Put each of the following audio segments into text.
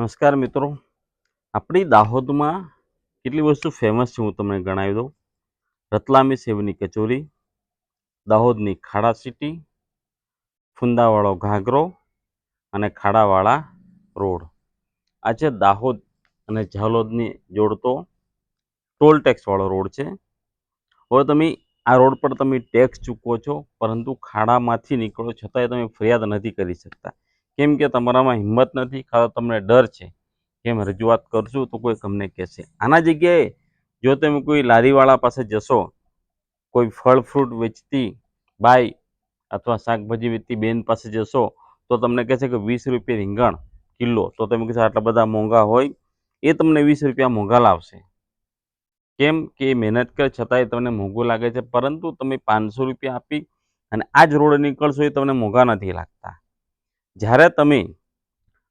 નમસ્કાર મિત્રો. આપણી દાહોદમાં કેટલી વસ્તુ ફેમસ છે હું તમને ગણાવી દઉં. રતલામી સેવની કચોરી, દાહોદની ખાડા સિટી, ફુંદાવાળો ઘાઘરો અને ખાડાવાળા રોડ. આ છે દાહોદ અને ઝાલોદની જોડતો ટોલ ટેક્સવાળો રોડ છે. હવે તમે આ રોડ પર તમે ટેક્સ ચૂકવો છો, પરંતુ ખાડામાંથી નીકળો છતાંય તમે ફરિયાદ નથી કરી શકતા. કેમ કે તમારામાં હિંમત નથી કાં તમને ડર છે. કેમ રજૂઆત કરશું તો કોઈ તમને કહેશે. આના જગ્યાએ જો તમે કોઈ લારીવાળા પાસે જશો, કોઈ ફળ ફ્રૂટ વેચતી બાઈ અથવા શાકભાજી વેચતી બેન પાસે જશો, તો તમને કહેશે કે વીસ રૂપિયા રીંગણ કિલો. તો તમે કહેશો આટલા બધા મોંઘા હોય, એ તમને વીસ રૂપિયા મોંઘા લાવશે. કેમ કે મહેનત કરે છતાંય તમને મોંઘું લાગે છે, પરંતુ તમે પાંચસો રૂપિયા આપી અને આ જ રોડ નીકળશો એ તમને મોંઘા નથી લાગતા. જ્યારે તમે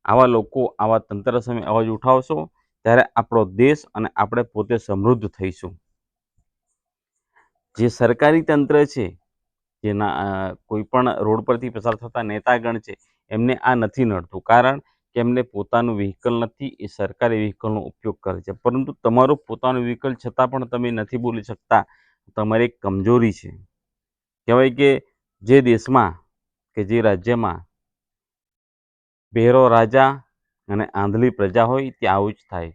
આવા લોકો, આવા તંત્ર સામે અવાજ ઉઠાવશો, ત્યારે આપણો દેશ અને આપણે પોતે સમૃદ્ધ થઈશું. જે સરકારી તંત્ર છે જેના કોઈ પણ રોડ પરથી પસાર થતા નેતાગણ છે, એમને આ નથી નડતું. કારણ કે એમને પોતાનું વ્હીકલ નથી, એ સરકારી વ્હીકલનો ઉપયોગ કરે છે. પરંતુ તમારું પોતાનું વ્હીકલ છતાં પણ તમે નથી બોલી શકતા. તમારી એક કમજોરી છે. કહેવાય કે જે દેશમાં, કે જે રાજ્યમાં ભેરો રાજા અને આંધળી પ્રજા હોય ત્યાં આવું જ થાય.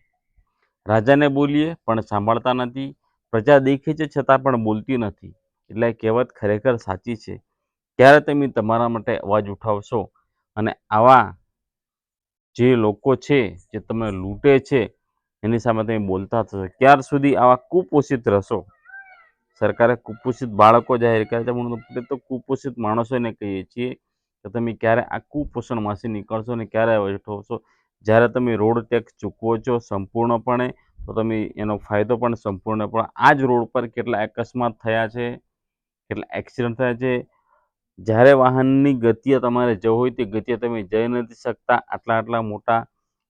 રાજાને બોલીએ પણ સાંભળતા નથી. પ્રજા દેખે છે છતાં પણ બોલતી નથી. એટલે કહેવત ખરેખર સાચી છે. ત્યારે તમે તમારા માટે અવાજ ઉઠાવશો? અને આવા જે લોકો છે, જે તમને લૂંટે છે, એની સામે તમે બોલતા થશો. ક્યાર સુધી આવા કુપોષિત રહેશો? સરકારે કુપોષિત બાળકો જાહેર કર્યા છે પણ તો કુપોષિત માણસોને કહીએ છીએ કે તમે ક્યારે આ કુપોષણમાંથી નીકળશો ને ક્યારે ઉઠાવશો જ્યારે તમે રોડ ટેક્સ ચૂકવો છો સંપૂર્ણપણે, તો તમે એનો ફાયદો પણ સંપૂર્ણપણે આ જ રોડ પર કેટલા અકસ્માત થયા છે? કેટલા એક્સિડન્ટ થયા છે? જ્યારે વાહનની ગતિએ તમારે જવું હોય તે ગતિએ તમે જઈ નથી શકતા. આટલા આટલા મોટા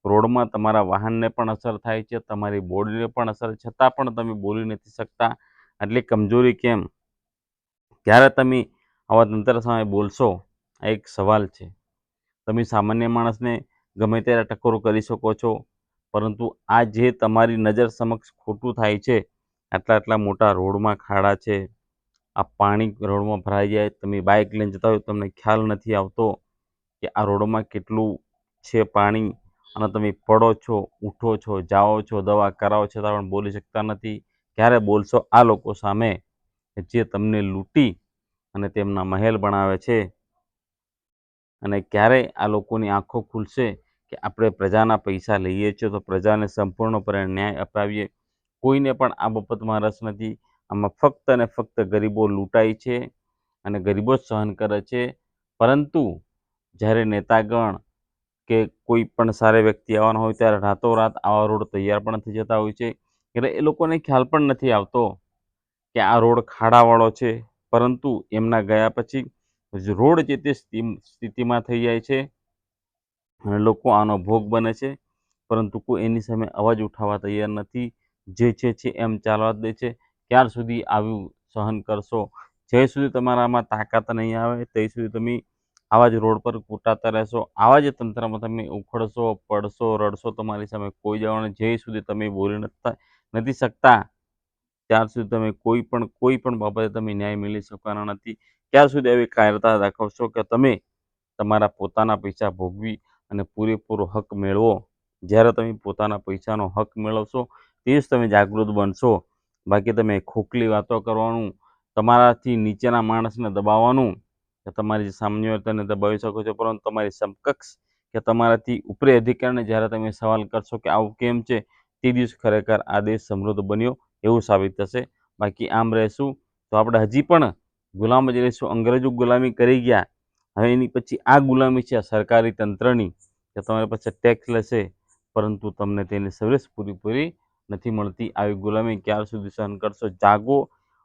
રોડમાં તમારા વાહનને પણ અસર થાય છે, તમારી બોડીને પણ અસર છતાં પણ તમે બોલી નથી શકતા. આટલી કમજોરી કેમ? ત્યારે તમે આવા તંત્ર સામે બોલશો આ એક સવાલ છે. તમે સામાન્ય માણસને ગમે ત્યારે ટકોરો કરી શકો છો, પરંતુ આ જે તમારી નજર સમક્ષ ખોટું થાય છે, આટલા આટલા મોટા રોડમાં ખાડા છે, આ પાણી રોડમાં ભરાઈ જાય, તમે બાઇક લઈને જતા હોય તમને ખ્યાલ નથી આવતો કે આ રોડમાં કેટલું છે પાણી અને તમે પડો છો, ઉઠો છો, જાઓ છો, દવા કરાવો છતાં પણ બોલી શકતા નથી. ક્યારે બોલશો આ લોકો સામે? જે તમને લૂંટી અને તેમના મહેલ બનાવે છે અને ક્યારે આ લોકોની આંખો ખુલશે કે આપણે પ્રજાના પૈસા લઈએ છીએ તો પ્રજાને સંપૂર્ણપણે ન્યાય અપાવીએ. કોઈને પણ આ બાબતમાં રસ નથી. આમાં ફક્ત અને ફક્ત ગરીબો લૂંટાય છે અને ગરીબો જ સહન કરે છે. પરંતુ જ્યારે નેતાગણ કે કોઈ પણ સારા વ્યક્તિ આવવાના હોય ત્યારે રાતોરાત આવા રોડ તૈયાર પણ થઈ જતા હોય છે. એટલે એ લોકોને ખ્યાલ પણ નથી આવતો કે આ રોડ ખાડાવાળો છે. પરંતુ એમના ગયા પછી રોડ જે તે સ્થિ- સ્થિતિમાં થઈ જાય છે અને લોકો આનો ભોગ બને છે. પરંતુ કોઈ એની સામે અવાજ ઉઠાવવા તૈયાર નથી. જે છે છે એમ ચાલવા દે છે. ક્યાર સુધી આવું સહન કરશો? જ્યાં સુધી તમારામાં તાકાત નહીં આવે, ત્યાં સુધી તમે આવા જ રોડ પર કૂટાતા રહેશો. આવા જ તંત્રમાં તમે ઉખડશો, પડશો, રડશો, તમારી સામે કોઈ જવાનું જ્યાં સુધી તમે બોલી નથી શકતા ત્યાર સુધી તમે કોઈ પણ કોઈ પણ બાબતે તમે ન્યાય મેળવી શકવાના નથી. ક્યાં સુધી એવી કાયરતા દાખવશો કે તમે તમારા પોતાના પૈસા ભોગવી અને પૂરેપૂરો હક મેળવો. જ્યારે તમે પોતાના પૈસાનો હક મેળવશો, તે જ તમે જાગૃત બનશો. બાકી તમે ખોખલી વાતો કરવાનું, તમારાથી નીચેના માણસને દબાવવાનું, કે તમારી જે સામાન્ય હોય તેને દબાવી શકો છો, પરંતુ તમારી સમકક્ષ કે તમારાથી ઉપરી અધિકારીને જ્યારે તમે સવાલ કરશો કે આવું કેમ છે, તે દિવસ ખરેખર આ દેશ સમૃદ્ધ બન્યો એવું સાબિત થશે. બાકી આમ રહેશું. તો આપણે હજી પણ ગુલામ જ રહીશું. અંગ્રેજો ગુલામી કરી ગયા. હવે એની પછી આ ગુલામી છે સરકારી તંત્રની કે તમારી પાસે ટેક્સ લેશે, પરંતુ તમને તેની સર્વિસ પૂરીપૂરી નથી મળતી. આવી ગુલામી ક્યાર સુધી સહન કરશો? જાગો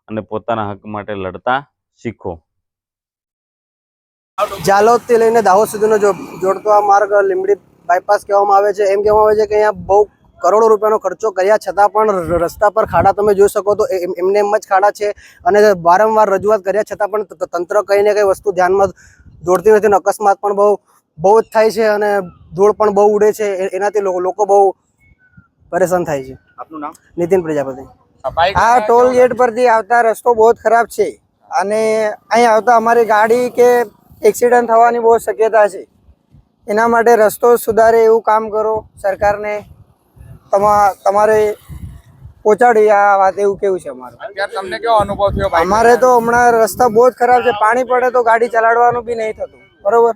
અને પોતાના હક માટે લડતા શીખો. જાલોદથી લઈને દાહોદ સુધીનો જોડતો આ માર્ગ લીંબડી બાયપાસ કહેવામાં આવે છે. એમ કહેવામાં આવે છે કે અહીંયા બહુ કરોડો રૂપિયાનો ખર્ચો કર્યા છતાં પણ રસ્તા પર ખાડા તમે જોઈ શકો તો એમ- એમને એમ જ ખાડા છે અને વારંવાર રજૂઆત કર્યા છતાં પણ તંત્ર કંઈ ને કંઈ વસ્તુ ધ્યાનમાં દોડતી નથી અને અકસ્માત પણ બહુ બહુ જ થાય છે અને ધૂળ પણ બહુ ઉડે છે એ- એનાથી લોકો લોકો બહુ પરેશાન થાય છે. આપનું નામ? નીતિન પ્રજાપતિ. આ ટોલ ગેટ પરથી આવતા રસ્તો બહુ જ ખરાબ છે અને અહીં આવતા અમારી ગાડી કે એક્સિડન્ટ થવાની બહુ શક્યતા છે. એના માટે રસ્તો સુધારે એવું કામ કરો સરકારને. તમારે પહોંચાડી આ વાત એવું કેવું છે અમારું? તમને કેવો અનુભવ થયો અમારે તો હમણાં રસ્તા બહુ જ ખરાબ છે. પાણી પડે તો ગાડી ચલાડવાનું બી નહીં થતું. બરોબર?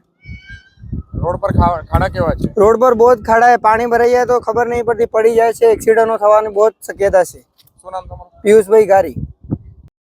રોડ પર ખાડા કેવા છે? રોડ પર બહુ જ ખાડા છે. પાણી ભરાઈ જાય તો ખબર નહીં પડતી પડી જાય છે. એક્સિડન્ટો થવાની બહુ જ શક્યતા છે. શું નામ તમારું? પિયુષભાઈ ગારી.